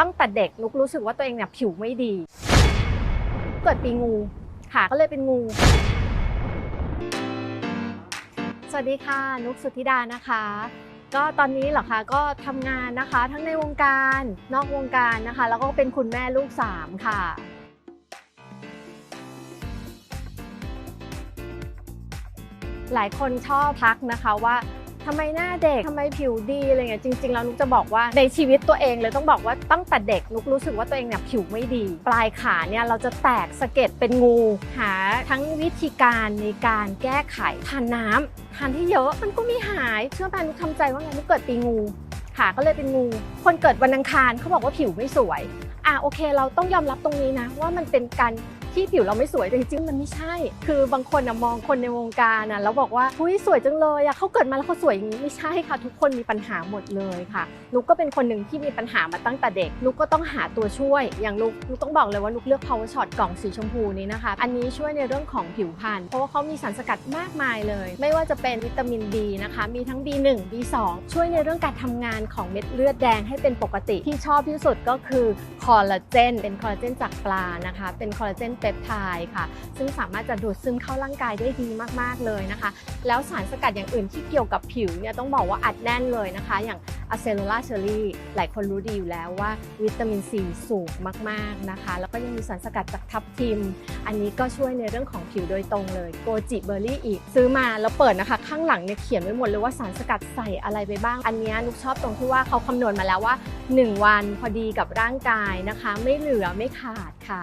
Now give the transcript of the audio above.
ตั้งแต่เด็กนุกรู้สึกว่าตัวเองเนี่ยผิวไม่ดี เกิดปีงูขาก็เลยเป็นงู สวัสดีค่ะ นุกสุธิดานะคะ ก็ตอนนี้เหรอคะก็ทำงานนะคะ ทั้งในวงการนอกวงการนะคะ แล้วก็เป็นคุณแม่ลูกสามค่ะหลายคนชอบทักนะคะว่า ทำไมหน้าเด็กทำไมผิวดีอะไรเงี้ยจริงๆแล้วนุกจะบอกว่าในชีวิตตัวเองเลยต้องบอกว่าตั้งแต่เด็กนุกรู้สึกว่าตัวเองเนี่ยผิวไม่ดี ปลายขาเนี่ยเราจะแตกสะเก็ดเป็นงู หาทั้งวิธีการในการแก้ไขทานน้ำทานที่เยอะมันก็ไม่หายเชื่อป่ะนุกทำใจว่าไงนุกเกิดปีงูขาก็เลยเป็นงู คนเกิดวันอังคารเขาบอกว่าผิวไม่สวย อะโอเค เราต้องยอมรับตรงนี้นะ ว่ามันเป็นการที่ผิวเราไม่สวยแต่จริงๆมันไม่ใช่ คือบางคนนะมองคนในวงการนะแล้วบอกว่าหุ้ยสวยจังเลยอะเขาเกิดมาแล้วเขาสวยอย่างนี้ไม่ใช่ค่ะ ทุกคนมีปัญหาหมดเลยค่ะนุกก็เป็นคนหนึ่งที่มีปัญหามาตั้งแต่เด็กนุกก็ต้องหาตัวช่วย อย่างนุกนุกต้องบอกเลยว่านุกเลือก power shot กล่องสีชมพูนี้นะคะ อันนี้ช่วยในเรื่องของผิวพรรณเพราะว่าเขามีสารสกัดมากมายเลย ไม่ว่าจะเป็นวิตามินดีนะคะ มีทั้ง B1 B2 ช่วยในเรื่องการทำงานของเม็ดเลือดแดงให้เป็นปกติที่ชอบที่สุดก็คือคอลลาเจนเป็นคอลลาเจนจากปลานะคะ เป็นคอลลาเจนเปปไทด์ค่ะ ซึ่งสามารถจะดูดซึมเข้าร่างกายได้ดีมากๆเลยนะคะ แล้วสารสกัดอย่างอื่นที่เกี่ยวกับผิวเนี่ยต้องบอกว่าอัดแน่นเลยนะคะ อย่าง อะเซลูลาเชอรี่หลายคนรู้ดีอยู่แล้วว่าวิตามินซีสูงมากๆนะคะ แล้วก็ยังมีสารสกัดจากทับทิม อันนี้ก็ช่วยในเรื่องของผิวโดยตรงเลยโกจิเบอร์รี่อีก ซื้อมาแล้วเปิดนะคะ ข้างหลังเนี่ยเขียนไว้หมดเลยว่าสารสกัดใส่อะไรไปบ้าง อันนี้นุกชอบตรงที่ว่าเขาคำนวณมาแล้วว่า 1 วันพอดีกับร่างกายนะคะ ไม่เหลือไม่ขาดค่ะ